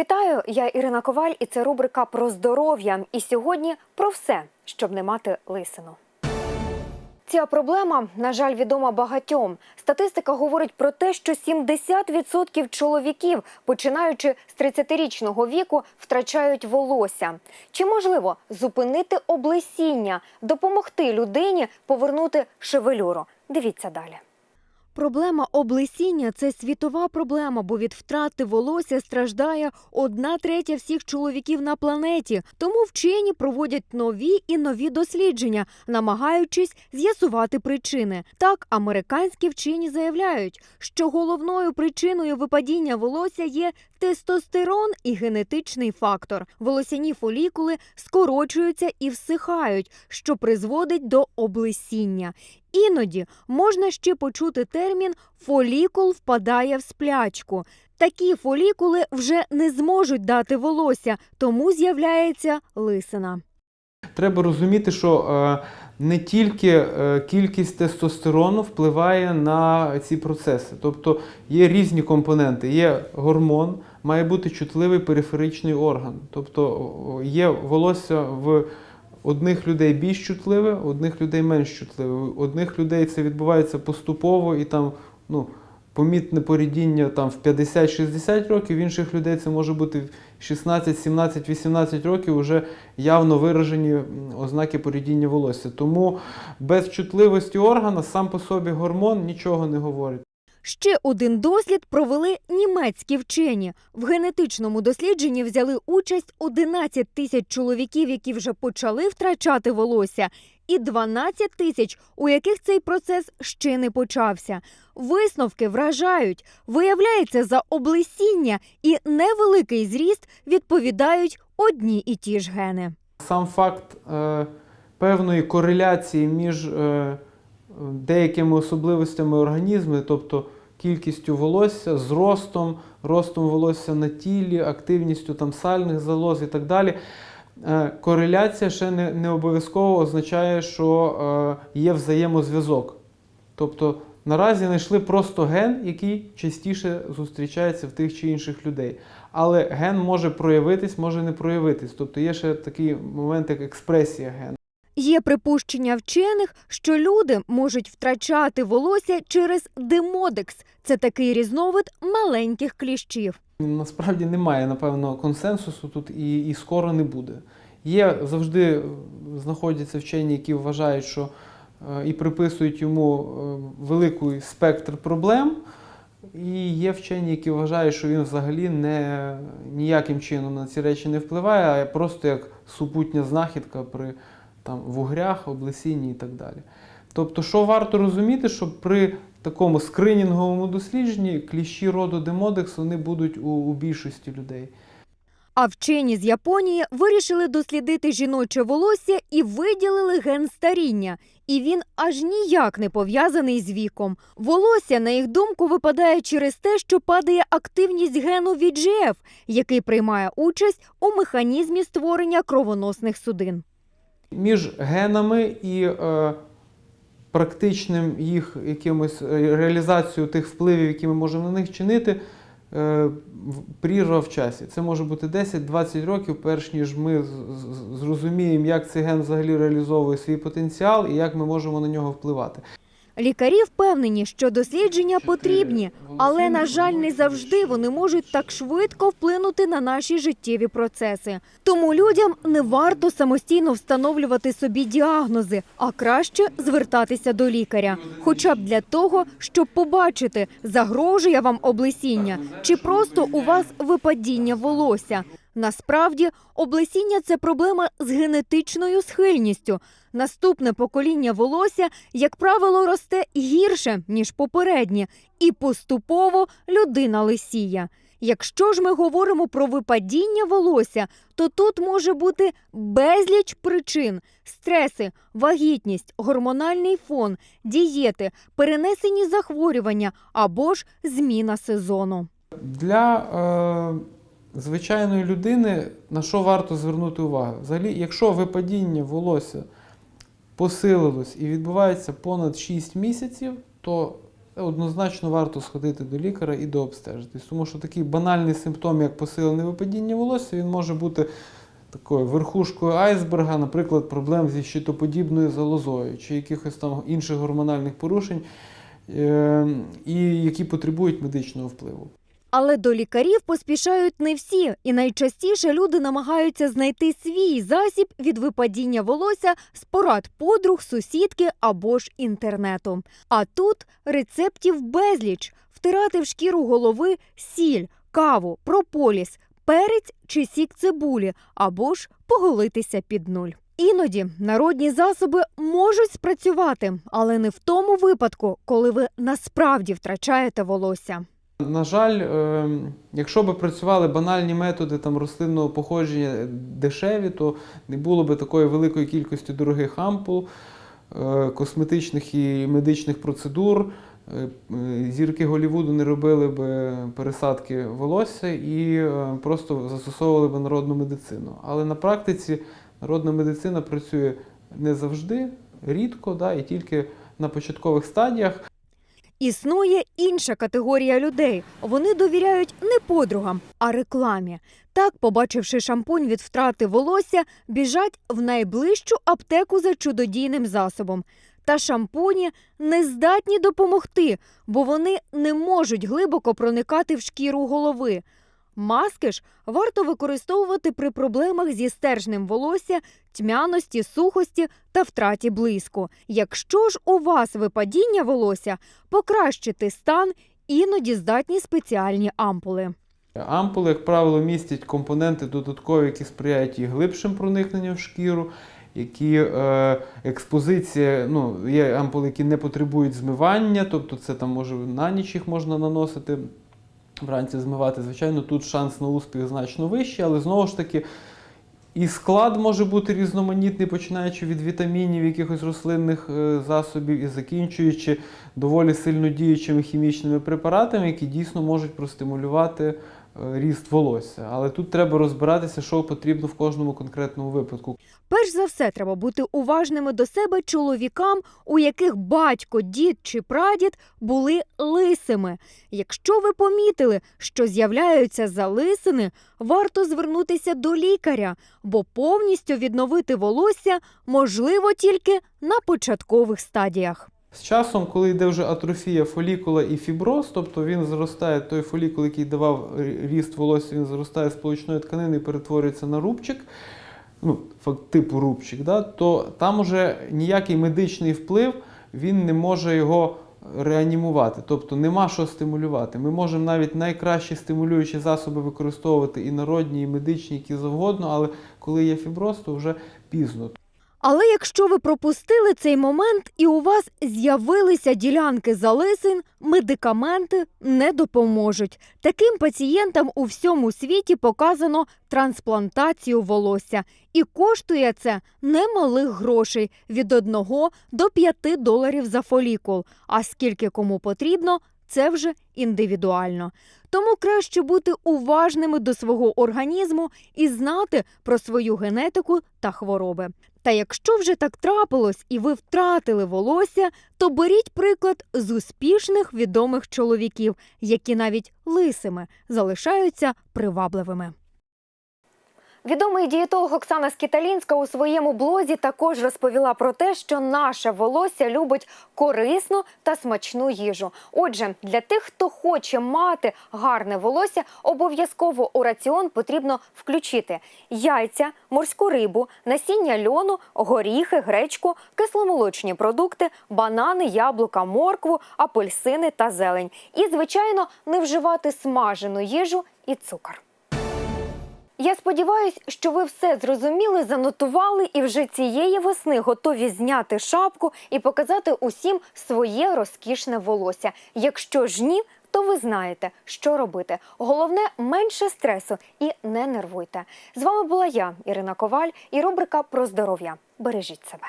Вітаю, я Ірина Коваль, і це рубрика про здоров'я. І сьогодні про все, щоб не мати лисину. Ця проблема, на жаль, відома багатьом. Статистика говорить про те, що 70% чоловіків, починаючи з 30-річного віку, втрачають волосся. Чи можливо зупинити облесіння, допомогти людині повернути шевелюру? Дивіться далі. Проблема облесіння це світова проблема, бо від втрати волосся страждає одна третя всіх чоловіків на планеті. Тому вчені проводять нові і нові дослідження, намагаючись з'ясувати причини. Так, американські вчені заявляють, що головною причиною випадіння волосся є тестостерон і генетичний фактор. Волосяні фолікули скорочуються і всихають, що призводить до облесіння. Іноді можна ще почути термін фолікул впадає в сплячку. Такі фолікули вже не зможуть дати волосся, тому з'являється лисина. Треба розуміти, що е, не тільки е, кількість тестостерону впливає на ці процеси. Тобто є різні компоненти. Є гормон, має бути чутливий периферичний орган. Тобто є волосся в одних людей більш чутливе, одних людей менш чутливе. У одних людей це відбувається поступово і там ну, помітне порідіння там, в 50-60 років, в інших людей це може бути в 16, 17, 18 років вже явно виражені ознаки порідіння волосся. Тому без чутливості органа сам по собі гормон нічого не говорить. Ще один дослід провели німецькі вчені. В генетичному дослідженні взяли участь 11 тисяч чоловіків, які вже почали втрачати волосся, і 12 тисяч, у яких цей процес ще не почався. Висновки вражають. Виявляється, за облесіння і невеликий зріст відповідають одні і ті ж гени. Сам факт е, певної кореляції між е, деякими особливостями організму, тобто кількістю волосся, зростом, ростом волосся на тілі, активністю там, сальних залоз і так далі. Е, Кореляція ще не, не обов'язково означає, що е, є взаємозв'язок. Тобто наразі знайшли просто ген, який частіше зустрічається в тих чи інших людей. Але ген може проявитись, може не проявитись. Тобто є ще такий момент, як експресія гену. Є припущення вчених, що люди можуть втрачати волосся через демодекс. Це такий різновид маленьких кліщів. Насправді немає, напевно, консенсусу тут і, і скоро не буде. Є завжди е, знаходяться вчені, які вважають, що е, і приписують йому е, великий спектр проблем. І є вчені, які вважають, що він взагалі не, ніяким чином на ці речі не впливає, а просто як супутня знахідка при там, вугрях, облесінні і так далі. Тобто, що варто розуміти, що при такому скринінговому дослідженні кліщі роду демодекс вони будуть у, у більшості людей. А вчені з Японії вирішили дослідити жіноче волосся і виділили ген старіння. І він аж ніяк не пов'язаний з віком. Волосся, на їх думку, випадає через те, що падає активність гену VGF, який приймає участь у механізмі створення кровоносних судин. Між генами і е, практичним їх якимось е, реалізацією тих впливів, які ми можемо на них чинити, е, прірва в часі. Це може бути 10-20 років, перш ніж ми зрозуміємо, як цей ген взагалі реалізовує свій потенціал і як ми можемо на нього впливати. Лікарі впевнені, що дослідження потрібні, але, на жаль, не завжди вони можуть так швидко вплинути на наші життєві процеси. Тому людям не варто самостійно встановлювати собі діагнози, а краще звертатися до лікаря, хоча б для того, щоб побачити, загрожує вам облесіння чи просто у вас випадіння волосся. Насправді, облесіння це проблема з генетичною схильністю. Наступне покоління волосся, як правило, росте гірше, ніж попереднє, і поступово людина лисіє. Якщо ж ми говоримо про випадіння волосся, то тут може бути безліч причин: стреси, вагітність, гормональний фон, дієти, перенесені захворювання або ж зміна сезону. Для е, звичайної людини на що варто звернути увагу? Взагалі, якщо випадіння волосся посилилось і відбувається понад 6 місяців, то однозначно варто сходити до лікаря і дообстежитись. Тому що такий банальний симптом, як посилене випадіння волосся, він може бути такою верхушкою айсберга, наприклад, проблем зі щитоподібною залозою чи якихось там інших гормональних порушень, е, і які потребують медичного впливу. Але до лікарів поспішають не всі, і найчастіше люди намагаються знайти свій засіб від випадіння волосся з порад подруг, сусідки або ж інтернету. А тут рецептів безліч: втирати в шкіру голови сіль, каву, прополіс, перець чи сік цибулі, або ж поголитися під нуль. Іноді народні засоби можуть спрацювати, але не в тому випадку, коли ви насправді втрачаєте волосся. На жаль, е, якщо б працювали банальні методи там, рослинного походження дешеві, то не було б такої великої кількості дорогих ампул, е, косметичних і медичних процедур. Е, Зірки Голлівуду не робили б пересадки волосся і просто застосовували б народну медицину. Але на практиці народна медицина працює не завжди, рідко, да, і тільки на початкових стадіях. Існує інша категорія людей. Вони довіряють не подругам, а рекламі. Так, побачивши шампунь від втрати волосся, біжать в найближчу аптеку за чудодійним засобом. Та шампуні не здатні допомогти, бо вони не можуть глибоко проникати в шкіру голови. Маски ж варто використовувати при проблемах зі стержнем волосся, тьмяності, сухості та втраті блиску. Якщо ж у вас випадіння волосся, покращити стан іноді здатні спеціальні ампули. Ампули, як правило, містять компоненти додаткові, які сприяють і глибшим проникненням в шкіру, які е, експозиція, ну, є ампули, які не потребують змивання, тобто це там може на ніч їх можна наносити, вранці змивати. Звичайно, тут шанс на успіх значно вищий, але знову ж таки. І склад може бути різноманітний, починаючи від вітамінів, якихось рослинних е, засобів і закінчуючи доволі сильно діючими хімічними препаратами, які дійсно можуть простимулювати ріст волосся. Але тут треба розбиратися, що потрібно в кожному конкретному випадку. Перш за все, треба бути уважними до себе чоловікам, у яких батько, дід чи прадід були лисими. Якщо ви помітили, що з'являються залисини, варто звернутися до лікаря, бо повністю відновити волосся можливо тільки на початкових стадіях. З часом, коли йде вже атрофія фолікула і фіброз, тобто він зростає, той фолікул, який давав ріст волосся, він зростає з получної тканини і перетворюється на рубчик, ну, типу рубчик, да, то там уже ніякий медичний вплив він не може його реанімувати, тобто нема що стимулювати. Ми можемо навіть найкращі стимулюючі засоби використовувати і народні, і медичні, які завгодно, але коли є фіброз, то вже пізно. Але якщо ви пропустили цей момент і у вас з'явилися ділянки залисин, медикаменти не допоможуть. Таким пацієнтам у всьому світі показано трансплантацію волосся. І коштує це немалих грошей від 1 до 5 доларів за фолікул. А скільки кому потрібно, це вже індивідуально. Тому краще бути уважними до свого організму і знати про свою генетику та хвороби. Та якщо вже так трапилось і ви втратили волосся, то беріть приклад з успішних відомих чоловіків, які навіть лисими залишаються привабливими. Відомий дієтолог Оксана Скіталінська у своєму блозі також розповіла про те, що наше волосся любить корисну та смачну їжу. Отже, для тих, хто хоче мати гарне волосся, обов'язково у раціон потрібно включити яйця, морську рибу, насіння льону, горіхи, гречку, кисломолочні продукти, банани, яблука, моркву, апельсини та зелень. І, звичайно, не вживати смажену їжу і цукор. Я сподіваюся, що ви все зрозуміли, занотували і вже цієї весни готові зняти шапку і показати усім своє розкішне волосся. Якщо ж ні, то ви знаєте, що робити. Головне менше стресу і не нервуйте. З вами була я, Ірина Коваль, і рубрика про здоров'я. Бережіть себе.